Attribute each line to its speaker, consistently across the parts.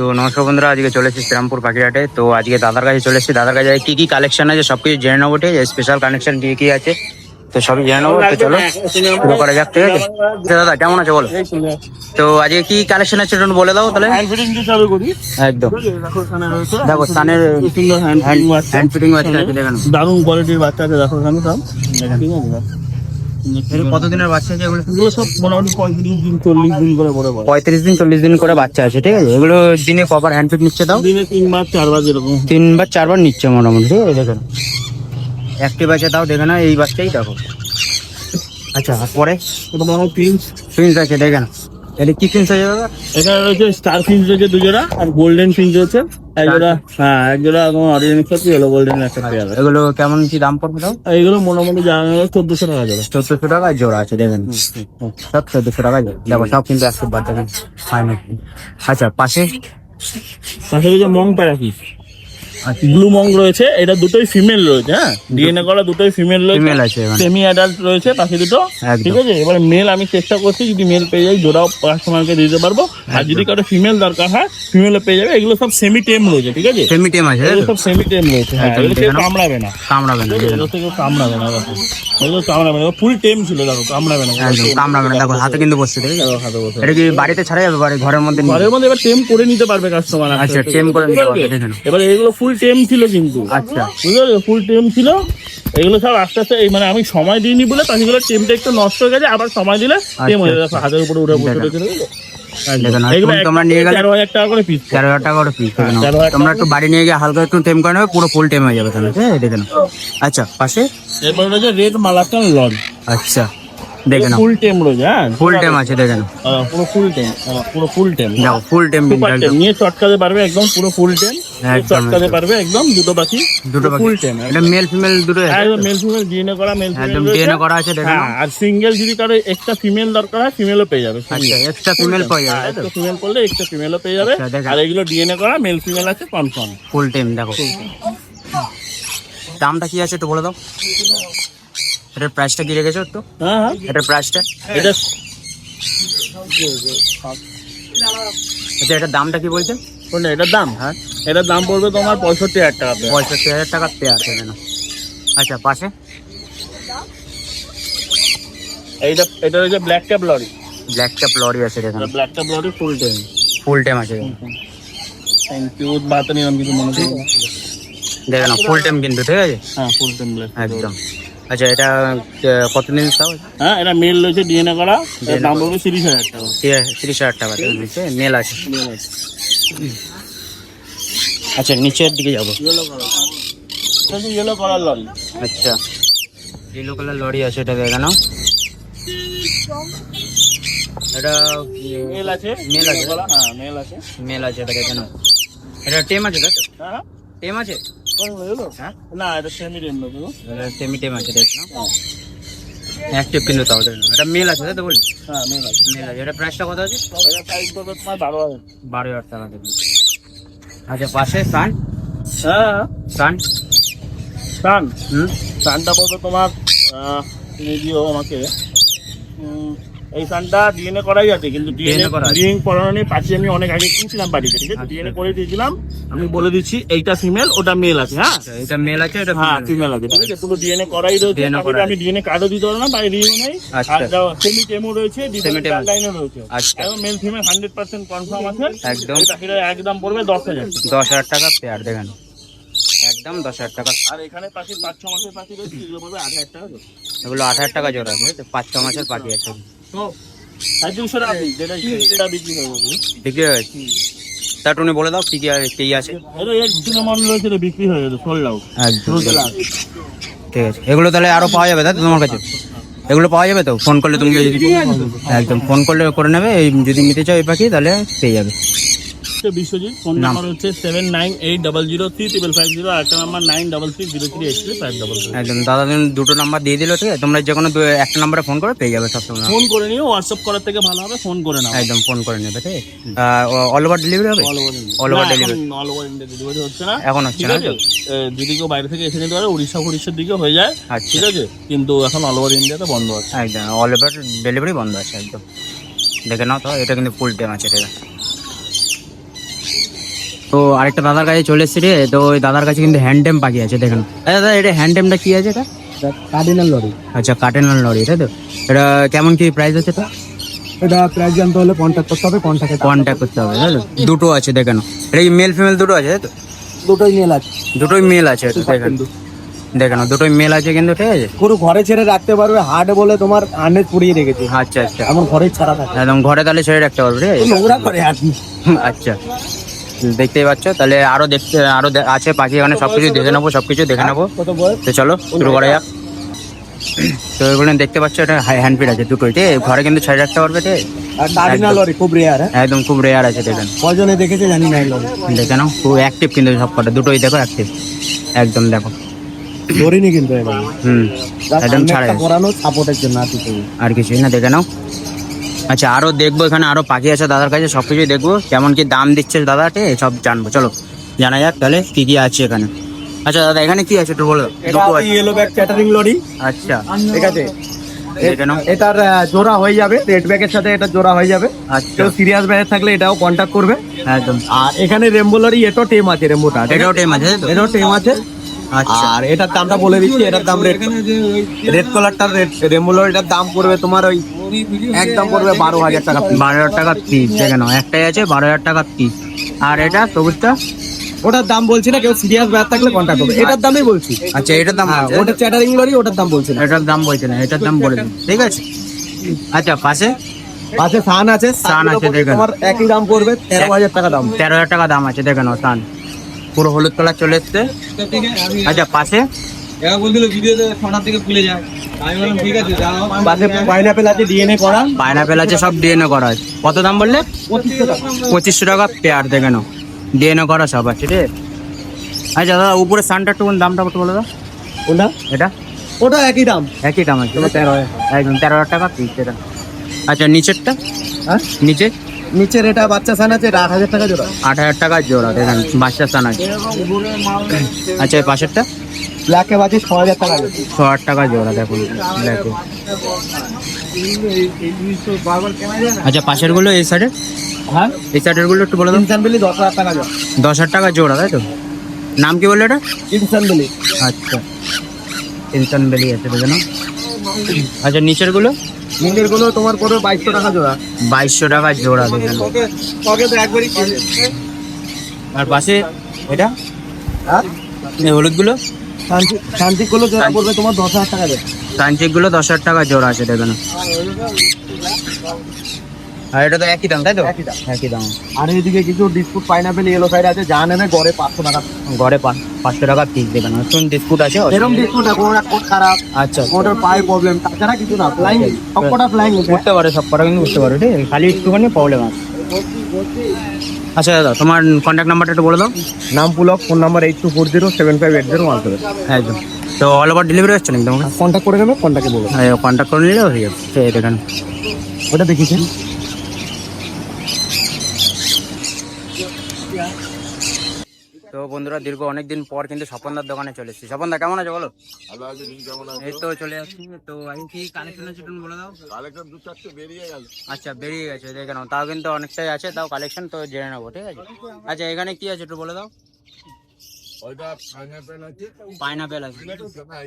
Speaker 1: তো নমস্কার বন্ধুরা আজকে চলে এসেছি শ্রীরামপুর পাখিরহাটে। তো আজকে দাদার কাছে চলে এসেছি। দাদার কাছে কি কি কালেকশন আছে? সব কিছু জেনে নেব ঠিক আছে? স্পেশাল কানেকশন কি কি আছে? তো সবই জেনে নেব তো চলো শুরু করা যাক ঠিক আছে? দাদা কেমন আছে বলো? তো আজকে কি কালেকশন আছে একটু বলে দাও তাহলে। একদম।
Speaker 2: দেখো সুন্দর হ্যান্ড ফিটিং বাচ্চা
Speaker 1: আছে। দেখেন
Speaker 2: দারুণ কোয়ালিটির বাচ্চা আছে দেখো এখানে সব। ঠিক আছে
Speaker 1: কতদিনের বাচ্চা আছে এগুলো?
Speaker 2: এগুলো সব মোটামুটি পঁয়ত্রিশ দিন চল্লিশ দিন করে বড় বড়।
Speaker 1: পঁয়ত্রিশ দিন চল্লিশ দিন করে বাচ্চা আছে ঠিক আছে? এগুলো দিনে কবার হ্যান্ড ফিট নিচ্ছে দাও
Speaker 2: দিনে তিনবার চারবার যেরকম।
Speaker 1: তিনবার চারবার নিচ্ছে মোটামুটি ঠিক আছে? দেখেন একটি বাচ্চা দেখে না এই বাচ্চাই দেখো। আচ্ছা পরে?
Speaker 2: প্রিন্স
Speaker 1: আছে দেখেন এটা কি আছে দাদা
Speaker 2: রয়েছে স্টার রয়েছে দুজোড়া আর গোল্ডেন ফিন্স রয়েছে। হ্যাঁ জোড়া পেয়ার
Speaker 1: এগুলো কেমন কি দাম পড়বে দাও
Speaker 2: এইগুলো মোটামুটি চোদ্দশো টাকা যাবে
Speaker 1: চোদ্দশো টাকা জোড়া আছে দেখেন। সব চোদ্দশো টাকা জোড়া। দেখো সব কিন্তু একশো বার দেখেন আচ্ছা পাশে?
Speaker 2: পাশে মং মং প্যারাকি
Speaker 1: আচ্ছা
Speaker 2: রয়েছে এটা দুটোই ফিমেল রয়েছে হ্যাঁ? ডিএনএ করা দুটোই ফিমেল রয়েছে
Speaker 1: ফিমেল আছে
Speaker 2: সেমি অ্যাডাল্ট রয়েছে পাখি দুটো ঠিক আছে? এবার মেল আমি চেষ্টা করছি যদি মেল পেয়ে যাই জোড়াও কাস্টমারকে দিতে পারব। আর যদি কারও ফিমেল দরকার হয় ফিমেলও পেয়ে যাবে এগুলো সব সেমি টেম রয়েছে ঠিক আছে?
Speaker 1: সেমি টেম আছে
Speaker 2: এগুলো সব সেমি টেম রয়েছে হ্যাঁ এগুলো কেউ কামড়াবে না।
Speaker 1: কামড়াবে না।
Speaker 2: এগুলো থেকে কামড়াবে না এগুলো কামড়াবে না ফুল টেম ছিল দেখো কামড়াবে না।
Speaker 1: কামড়াবে না দেখো হাতে কিন্তু বসছে ঠিক আছে?
Speaker 2: হাতে বসে।
Speaker 1: এটা কি বাড়িতে ছাড়া যাবে ঘরের মধ্যে
Speaker 2: ঘরের মধ্যে এবার টেম করে নিতে পারবে কাস্টমার
Speaker 1: আচ্ছা টেম করে নিতে পারবে
Speaker 2: এবার এগুলো ফুল টেম ছিল কিন্তু।
Speaker 1: আচ্ছা।
Speaker 2: বুঝলে ফুল টেম ছিল। এগুলো সব আস্তে আস্তে এই মানে আমি সময় দিইনি বলে পাখিগুলো টেমটা একটু নষ্ট হয়ে গেছে আবার সময় দিলে টেম হয়ে যাবে।
Speaker 1: আচ্ছা।
Speaker 2: হাতের উপরে উঠে বসে
Speaker 1: দেখেন।
Speaker 2: রয়েছে
Speaker 1: দেখেন, আর
Speaker 2: এগুলো
Speaker 1: ফুল তোমরা নিয়ে গেলে-
Speaker 2: তেরো হাজার টাকা করে পিস
Speaker 1: তেরো হাজার টাকা করে পিস
Speaker 2: হ্যাঁ,
Speaker 1: তোমরা একটু বাড়ি নিয়ে গিয়ে হালকা একটু টেম করে নেবে পুরো ফুল টেম হয়ে যাবে তাহলে হ্যাঁ দেখে নাও। আচ্ছা পাশে?
Speaker 2: এরপর রয়েছে রেড মালাকান লন
Speaker 1: আচ্ছা দেখে নাও।
Speaker 2: ফুল টেম রয়েছে হ্যাঁ?
Speaker 1: ফুল টেম আছে দেখে নাও।
Speaker 2: পুরো ফুল টেম পুরো ফুল টেম
Speaker 1: ফুল টেম
Speaker 2: নিয়ে চটকাতে পারবে একদম পুরো ফুল টেম চটকাতে
Speaker 1: একদম।
Speaker 2: পারবে একদম দুটো পাখি
Speaker 1: দুটো
Speaker 2: ফুল টেম
Speaker 1: এটা মেল ফিমেল দুটো
Speaker 2: একদম মেল ফিমেল ডিএনএ করা মেল
Speaker 1: একদম
Speaker 2: ফিমেল
Speaker 1: ডিএনএ করা আছে দেখে
Speaker 2: হ্যাঁ আর সিঙ্গেল যদি কারও এক্সট্রা ফিমেল দরকার হয় ফিমেলও পেয়ে যাবে
Speaker 1: আচ্ছা এক্সট্রা ফিমেল পাওয়া যাবে
Speaker 2: একটা ফিমেল করলে এক্সট্রা ফিমেলও পেয়ে যাবে।
Speaker 1: আচ্ছা।
Speaker 2: আর এগুলো ডিএনএ করা মেল ফিমেল আছে কনফার্ম
Speaker 1: ফুল টেম দেখো। দামটা কি আছে একটু বলে দাও। এটার প্রাইসটা কি রেখেছো একটু?
Speaker 2: হ্যাঁ হ্যাঁ।
Speaker 1: এটার প্রাইসটা
Speaker 2: এটা
Speaker 1: আচ্ছা এটার দামটা কি বলছেন
Speaker 2: কোনটা এটার দাম
Speaker 1: হ্যাঁ।
Speaker 2: এটার দাম পড়বে তোমার পঁয়ষট্টি হাজার টাকা।
Speaker 1: পঁয়ষট্টি হাজার টাকা পেয়ার আছে না আচ্ছা পাশে?
Speaker 2: এইটা এটা হচ্ছে black cap lory
Speaker 1: black cap lory আছে এখানে।
Speaker 2: Black cap lory full tame
Speaker 1: full tame আছে
Speaker 2: থ্যাংক ইউ বাতে নিলাম কিছু মনে করব না।
Speaker 1: দেখে না ফুল টেম কিন্তু ঠিক আছে?
Speaker 2: হ্যাঁ ফুল টেন ব্ল্যাক
Speaker 1: একদম। আচ্ছা এটা কত কতদিন তাও
Speaker 2: হ্যাঁ এটা মেল রয়েছে ডিএনএ করা। দাম পড়বে তিরিশ হাজার টাকা
Speaker 1: তিরিশ হাজার টাকা। মেল আছে। মেল আছে। আচ্ছা নিচের দিকে যাব।
Speaker 2: Yellow colour yellow colour lory
Speaker 1: আচ্ছা। ইয়েলো কালার লরি আছে এটা
Speaker 2: মেল আছে?
Speaker 1: মেল আছে।
Speaker 2: হ্যাঁ মেল আছে।
Speaker 1: মেল আছে দেখে এটা টেম আছে তাই
Speaker 2: হ্যাঁ
Speaker 1: টেম আছে? হ্যাঁ।
Speaker 2: না এটা সেমি
Speaker 1: সেমি টেম আছে দেখ। নাও অ্যাক্টিভ কিন্তু তাও দেখে। এটা মেল আছে তাই তো বলি
Speaker 2: হ্যাঁ মেল আছে।
Speaker 1: মেল আছে। এটা প্রাইসটা কত আছে?
Speaker 2: এটা প্রাইস পড়বে তোমার বারো হাজার।
Speaker 1: বারো হাজার টাকা দেবে আচ্ছা পাশে সান
Speaker 2: হ্যাঁ।
Speaker 1: সান
Speaker 2: সান
Speaker 1: হুম?
Speaker 2: সানটা বলতে তোমার তুমি দিও আমাকে। এই সানটা ডিএনএ করাই আছে কিন্তু ডিএনএ
Speaker 1: আছে।
Speaker 2: করানো নেই পাচ্ছি আমি অনেক আগে কিনছিলাম বাড়িতে ঠিক আছে
Speaker 1: আচ্ছা।
Speaker 2: ডিএনএ করে দিয়েছিলাম আমি বলে দিচ্ছি এইটা ফিমেল ওটা মেল আছে হ্যাঁ
Speaker 1: আচ্ছা এটা মেল আছে এটা
Speaker 2: হ্যাঁ ফিমেল আছে ঠিক আছে পুরো ডিএনএ করাই রয়েছে আমি ডিএনএ কার্ডও দিতে পারব না বা রিও নেই
Speaker 1: আচ্ছা।
Speaker 2: আর সেমি টেমো রয়েছে
Speaker 1: demo।
Speaker 2: লাইনও রয়েছে
Speaker 1: আচ্ছা।
Speaker 2: Male female hundred percent confirm আছে
Speaker 1: একদম।
Speaker 2: একদম পড়বে দশ হাজার
Speaker 1: দশ হাজার টাকা পেয়ার দেখেন একদম দশ হাজার টাকা
Speaker 2: আর এখানে পাখি পাঁচ ছ মাসের পাখি রয়েছে এগুলো পড়বে আট হাজার টাকা।
Speaker 1: এগুলো আট হাজার টাকা জোড়া আছে পাঁচ ছ মাসের পাখি আছে
Speaker 2: বিক্রি হয়ে যাবে
Speaker 1: বিক্রি টুনি বলে দাও কি কি আর- আছে?
Speaker 2: বিক্রি হয়ে
Speaker 1: একদম ঠিক আছে। এগুলো তাহলে আরও পাওয়া যাবে তাই তোমার কাছে? এগুলো পাওয়া যাবে তো? ফোন করলে তুমি একদম ফোন করলে করে নেবে এই যদি নিতে চাও এই পাখি তাহলে পেয়ে যাবে।
Speaker 2: বিশ্বজিৎ ফোন নাম্বার হচ্ছে seven nine eight double zero three triple five zero আর একটা number nine double three zero three eight three five double
Speaker 1: একদম দাদা তুমি দুটো নাম্বার দিয়ে দিলে ঠিক আছে? তোমরা যে কোনো একটা নাম্বারে ফোন করে পেয়ে যাবে সবসময়।
Speaker 2: ফোন করে নিও হোয়াটসঅ্যাপ করার থেকে ভালো হবে ফোন করে নাও।
Speaker 1: একদম ফোন করে নেবে ঠিক আছে? অল ওভার ডেলিভারি হবে?
Speaker 2: All over
Speaker 1: over
Speaker 2: all over India delivery হচ্ছে না।
Speaker 1: এখন হচ্ছে না?
Speaker 2: যদি কেউ বাইরে থেকে এসে নিতে পারে উড়িষ্যা উড়িষ্যার দিকে হয়ে যায়
Speaker 1: আচ্ছা।
Speaker 2: ঠিক আছে? কিন্তু এখন অল ওভার ইন্ডিয়াতে বন্ধ আছে।
Speaker 1: একদম অল ওভার ডেলিভারি বন্ধ আছে একদম। দেখে নাও তো এটা কিন্তু ফুল টাইম আছে এটা তো আরেকটা দাদার কাছে চলে এসেছি রে। তো ওই দাদার কাছে কিন্তু হ্যান্ডটেম পাখি আছে দেখেন। আরে দাদা এটা হ্যান্ডটেমটা কি আছে এটা?
Speaker 3: কার্ডিনাল লরি
Speaker 1: আচ্ছা কাটেনাল লরি তাই তো? এটা কেমন কি প্রাইস আছে তো
Speaker 3: এটা প্রাইস জানতে হলে কন্ট্যাক্ট করতে হবে কন্ট্যাক্টে
Speaker 1: কন্ট্যাক্ট করতে হবে তাই তো? দুটো আছে দেখেন। এটা কি মেল ফিমেল দুটো আছে তাই তো?
Speaker 3: দুটোই মেল আছে।
Speaker 1: দুটোই মেল আছে দেখেন। দেখেন দুটোই মেল আছে কিন্তু ঠিক আছে?
Speaker 3: পুরো ঘরে ছেড়ে রাখতে পারবে হাট বলে তোমার আর্নেজ পুড়িয়ে রেখেছে।
Speaker 1: আচ্ছা আচ্ছা।
Speaker 3: এমন ঘরে ছাড়া থাকে।
Speaker 1: একদম ঘরে তাহলে ছেড়ে রাখতে পারবে
Speaker 3: নোংরা করে
Speaker 1: আচ্ছা। দেখতেই পাচ্ছ। তাহলে আরও দেখতে আরও আছে পাখি এখানে সবকিছু দেখে নেব সবকিছু দেখে নেব।
Speaker 3: কত
Speaker 1: তো চলো শুরু করা যাক। তো এগুলো দেখতে পাচ্ছ এটা হ্যান্ড ফিড আছে দুটোই ঠিক? ঘরে কিন্তু ছেড়ে রাখতে পারবে ঠিক?
Speaker 3: খুব রেয়ার হ্যাঁ?
Speaker 1: একদম খুব রেয়ার আছে দেখেন।
Speaker 3: কজনে দেখেছে জানি না
Speaker 1: দেখে নাও খুব অ্যাক্টিভ কিন্তু সব কটা দুটোই দেখো অ্যাক্টিভ একদম দেখো।
Speaker 3: ধরিনি কিন্তু
Speaker 1: হুম একদম ছাড়া
Speaker 3: করানো সাপোর্টের জন্য আর কিছু
Speaker 1: আর কিছুই না দেখে নাও। আচ্ছা আরও দেখব এখানে আরও পাখি আছে দাদার কাছে সবকিছু দেখব। কেমন কি দাম দিচ্ছে দাদা ঠিক সব জানব। চলো জানা যাক তাহলে কি কি আছে এখানে। আচ্ছা দাদা এখানে কি আছে একটু বলো।
Speaker 3: ইয়েলো ব্যাগ ক্যাটারিং লরি
Speaker 1: আচ্ছা।
Speaker 3: ঠিক আছে। এটার জোড়া হয়ে যাবে। রেড ব্যাগের সাথে এটা জোড়া হয়ে যাবে।
Speaker 1: আচ্ছা।
Speaker 3: কেউ সিরিয়াস ব্যাগ থাকলে এটাও কন্ট্যাক্ট করবে।
Speaker 1: একদম।
Speaker 3: আর এখানে রেমবো লরি এটাও টেম আছে রেমবোটা
Speaker 1: এটাও টাইম আছে
Speaker 3: এটাও টেম আছে। আর এটার দামটা বলে দিচ্ছি এটার দাম রেড রেড কালারটার রেড রেমবো লরিটার দাম পড়বে তোমার ওই একদম পড়বে বারো হাজার টাকা।
Speaker 1: বারো হাজার টাকা পিস দেখে নাও একটাই আছে বারো হাজার টাকা পিস আর এটা সবুজটা?
Speaker 3: ওটার দাম বলছি না কেউ সিরিয়াস ব্যাগ থাকলে কন্ট্যাক্ট করবে। এটার দামই বলছি।
Speaker 1: আচ্ছা এটার দাম
Speaker 3: হ্যাঁ
Speaker 1: আছে
Speaker 3: ওটা চ্যাটারিং লরি ওটার দাম বলছি না।
Speaker 1: এটার দাম বলছে না এটার দাম বলে দিন ঠিক আছে? আচ্ছা পাশে?
Speaker 3: পাশে সান আছে
Speaker 1: সান আছে, দেখেন।
Speaker 3: তোমার একই দাম পড়বে তেরো হাজার টাকা দাম।
Speaker 1: তেরো হাজার টাকা দাম আছে দেখে নাও সান পুরো হলুদ কালার চলে এসছে। আচ্ছা পাশে?
Speaker 3: পাইনাপেল আছে
Speaker 1: সব ডিএনএ করা আছে। কত দাম বললে?
Speaker 3: পঁচিশশো টাকা
Speaker 1: পঁচিশশো টাকা পেয়ার দেখে নাও ডিএনএ করা সব আছে ঠিক আছে? আচ্ছা দাদা উপরে সানটা একটু দামটা একটু বলে দাও।
Speaker 3: ওটা
Speaker 1: এটা?
Speaker 3: ওটা একই দাম।
Speaker 1: একই দাম আছে।
Speaker 3: তেরো হাজার।
Speaker 1: একদম তেরো হাজার টাকা পিস এটা। আচ্ছা নিচেরটা?
Speaker 3: হ্যাঁ?
Speaker 1: নিচে?
Speaker 3: নিচের এটা বাচ্চা সান আছে আট হাজার টাকা জোড়া।
Speaker 1: আট হাজার টাকা জোড়া দেখেন বাচ্চা সান আছে। আচ্ছা এই পাশেরটা?
Speaker 3: ব্ল্যাকে বাজে ছ হাজার টাকা
Speaker 1: ছ হাজার টাকা জোড়া দেখুন দেখো আচ্ছা পাশেরগুলো এই সাইডে
Speaker 3: হ্যাঁ?
Speaker 1: এই সাইডেরগুলো একটু বলে দাও।
Speaker 3: ইনসান বিলি দশ হাজার টাকা জোড়া।
Speaker 1: দশ হাজার টাকা জোড়া তাই তো? নাম কি বলল এটা
Speaker 3: ইনসান বিলি
Speaker 1: আচ্ছা ইনসান বেলি আছে নাও। আচ্ছা
Speaker 3: নিচেরগুলো নিচেরগুলো তোমার পড়বে বাইশশো টাকা জোড়া।
Speaker 1: বাইশশো টাকা জোড়া দেখে নাও আর পাশে এটা?
Speaker 3: হ্যাঁ?
Speaker 1: এই হলুদগুলো
Speaker 3: শান্তি গুলো জোড়া পড়বে তোমার দশ হাজার টাকা জোড়া।
Speaker 1: তান্ত্রিকগুলো দশ হাজার টাকা জোড়া আছে দেখে নাও আর এটা তো একই দাম তাই তো?
Speaker 3: একই দাম।
Speaker 1: একই দাম।
Speaker 3: আর এইদিকে কিছু ডিসপুট পাইনাপেল ইয়েলো সাইড আছে যা নেবে গড়ে পাঁচশো টাকা।
Speaker 1: ঘরে পাঁচ- পাঁচশো টাকা পিস দেখে নাও শুন বিস্কুট আছে?
Speaker 3: এরকম ডিসপুট না কোনো একটা খারাপ
Speaker 1: আচ্ছা
Speaker 3: ওটার পায়ে প্রবলেম তাছাড়া কিছু না ফ্লাইং সবকটা ফ্লাইং
Speaker 1: বুঝতে পারে সব কটা কিন্তু বুঝতে পারো ঠিক আছে? খালি একটুখানি প্রবলেম আছে। আচ্ছা দাদা তোমার কন্ট্যাক্ট নাম্বারটা একটু বলে দাও।
Speaker 3: নাম Pulak phone number eight two four zero seven five eight zero one seven
Speaker 1: একদম। তো অল ওভার ডেলিভারি হচ্ছে নাকি তোমাকে?
Speaker 3: কন্ট্যাক্ট করে নেবে কন্ট্যাক্টে বলব
Speaker 1: কন্ট্যাক্ট করে নিলে হয়ে যাবে। ঠিক আছে দেখেন।
Speaker 3: ওটা দেখিয়েছেন?
Speaker 1: বন্ধুরা দীর্ঘ অনেকদিন পর কিন্তু স্বপনদার দোকানে চলে এসেছি। স্বপনদা কেমন আছে বলো? এই তো চলে আসছি। তো কি কালেকশন আছে একটু বলে দাও।
Speaker 4: কালেকশন দু চারটে বেরিয়ে গেল।
Speaker 1: আচ্ছা বেরিয়ে গেছে দেখে নাও। তাও কিন্তু অনেকটাই আছে তাও কালেকশন তো জেনে নেব ঠিক আছে? আচ্ছা এখানে কি আছে একটু বলে দাও।
Speaker 4: ওইটা পাইনাপেল আছে।
Speaker 1: পাইনাপেল আছে।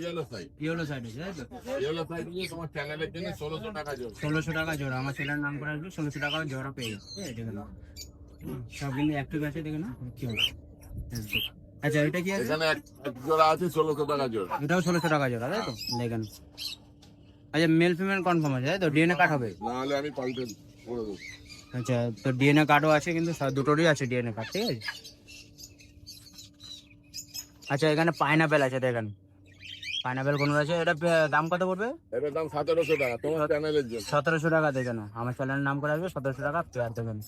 Speaker 4: ইয়েলো সাইড
Speaker 1: ইয়েলো সাইড আছে তাই তো?
Speaker 4: ইয়েলো সাইড নিয়ে তোমার চ্যানেলের জন্য ষোলোশো টাকা জোর
Speaker 1: ষোলোশো টাকা জোড়া আমার ছেলের নাম করে আসবে ষোলোশো টাকা জোড়া পেয়ে যাবে সব কিন্তু অ্যাক্টিভ আছে দেখে না কি আচ্ছা এটা কি আছে?
Speaker 4: এখানে এক জোড়া আছে ষোলোশো টাকা জোর
Speaker 1: এটাও ষোলোশো টাকা জোড়া তাই তো? দেখেন। আচ্ছা মেল ফিমেল কনফার্ম আছে তাই তো? ডিএনএ কার্ড হবে?
Speaker 4: নাহলে আমি পাল্টে করে দেবো।
Speaker 1: আচ্ছা তো ডিএনএ কার্ডও আছে কিন্তু দুটোরই আছে ডিএনএ কার্ড ঠিক আছে? আচ্ছা এখানে পাইনাপেল আছে দেখেন। পাইনাপেল কোন আছে? এটা দাম কত পড়বে?
Speaker 4: এটার দাম সতেরোশো টাকা তোমার চ্যানেলের জন্য।
Speaker 1: সতেরোশো টাকা দেখেন। আমার চ্যানেলের নাম করে আসবে সতেরোশো টাকা পেয়ার দেখেন।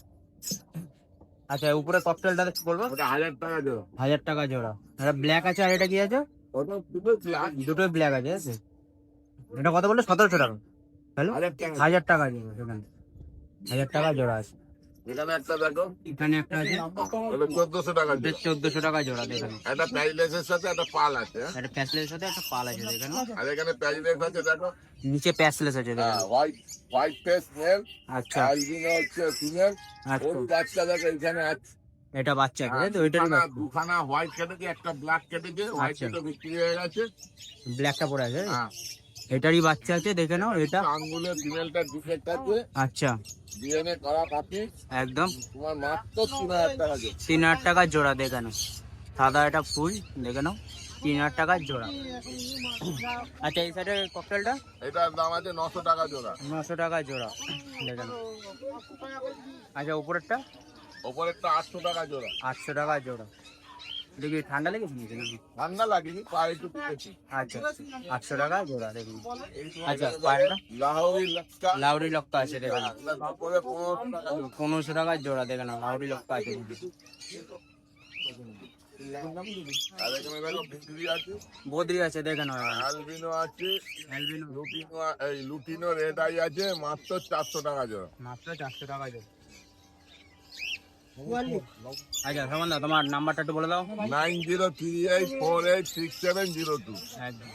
Speaker 1: আচ্ছা উপরে ককটেলটা বলব।
Speaker 4: ওটা হাজার টাকা জোড়া।
Speaker 1: হাজার টাকা জোড়া। এটা ব্ল্যাক আছে আর এটা কি আছে?
Speaker 4: ওটা দুটো
Speaker 1: দুটোই ব্ল্যাক আছে এটা কত বলল? সতেরোশো টাকা। হ্যালো?
Speaker 4: হাজার টাকা।
Speaker 1: হাজার টাকা জোড়া সেখানে হাজার টাকা জোড়া আছে।
Speaker 4: এখানে একটা দেখো।
Speaker 1: এখানে একটা আছে।
Speaker 4: চোদ্দশো টাকা জোর
Speaker 1: চোদ্দশো টাকা জোড়া দেখেন
Speaker 4: একটা সাথে একটা পাল আছে হ্যাঁ?
Speaker 1: একটা সাথে একটা পাল আছে দেখেন
Speaker 4: আর এখানে আছে দেখো।
Speaker 1: নিচে প্যাসলেস আছে দেখেন
Speaker 4: হোয়াইট হোয়াইট মেল
Speaker 1: আচ্ছা।
Speaker 4: হচ্ছে ফিমেল
Speaker 1: আচ্ছা।
Speaker 4: ওর বাচ্চা দেখো এখানে আছে।
Speaker 1: এটা বাচ্চা আছে তো
Speaker 4: দুখানা- হোয়াইট কেটেছে একটা ব্ল্যাক কেটেছে হোয়াইট
Speaker 1: আচ্ছা।
Speaker 4: কেটে বিক্রি হয়ে গেছে।
Speaker 1: ব্ল্যাকটা পড়ে আছে
Speaker 4: হ্যাঁ।
Speaker 1: এটারই বাচ্চা আছে দেখে নাও এটা।
Speaker 4: আঙ্গুলের ফিমেলটা ডিফেক্ট আছে।
Speaker 1: আচ্ছা।
Speaker 4: ডিএনএ করা কাপি
Speaker 1: একদম।
Speaker 4: তোমার মাত্র তিন হাজার টাকা দিয়ে
Speaker 1: তিন হাজার টাকার জোড়া দেখে নাও। সাদা এটা ফুল দেখে নাও। তিন হাজার টাকার জোড়া। আচ্ছা এই সাইডের ককটেলটা
Speaker 4: এটার দাম আছে নশো টাকা জোড়া।
Speaker 1: নশো টাকার জোড়া দেখে নাও। আচ্ছা উপরেরটা?
Speaker 4: ওপরেরটা আটশো টাকা জোড়া।
Speaker 1: আটশো টাকার জোড়া। দেখি ঠান্ডা লেগেছে নাকি? নাকি?
Speaker 4: ঠান্ডা লাগেনি পায়ে একটু
Speaker 1: আচ্ছা আটশো টাকা জোড়া দেখুন আচ্ছা
Speaker 4: লাহোরি লক্কা।
Speaker 1: লক্কা আছে দেখে। নাও
Speaker 4: তারপরে পনেরোশো টাকা। জোড়া।
Speaker 1: পনেরোশো টাকার জোড়া দেখে নাও লাউরি লক্কা আছে। বদ্রি আছে দেখে নাও।
Speaker 4: অ্যালবিনো আছে
Speaker 1: albino
Speaker 4: lutino lutino red eye আছে মাত্র চারশো টাকা জোড়া।
Speaker 1: মাত্র চারশো টাকা জোড়া। আচ্ছা সমান তোমার নাম্বারটা একটু বলে দাও।
Speaker 4: Nine zero three eight four eight six seven zero two.
Speaker 1: একদম।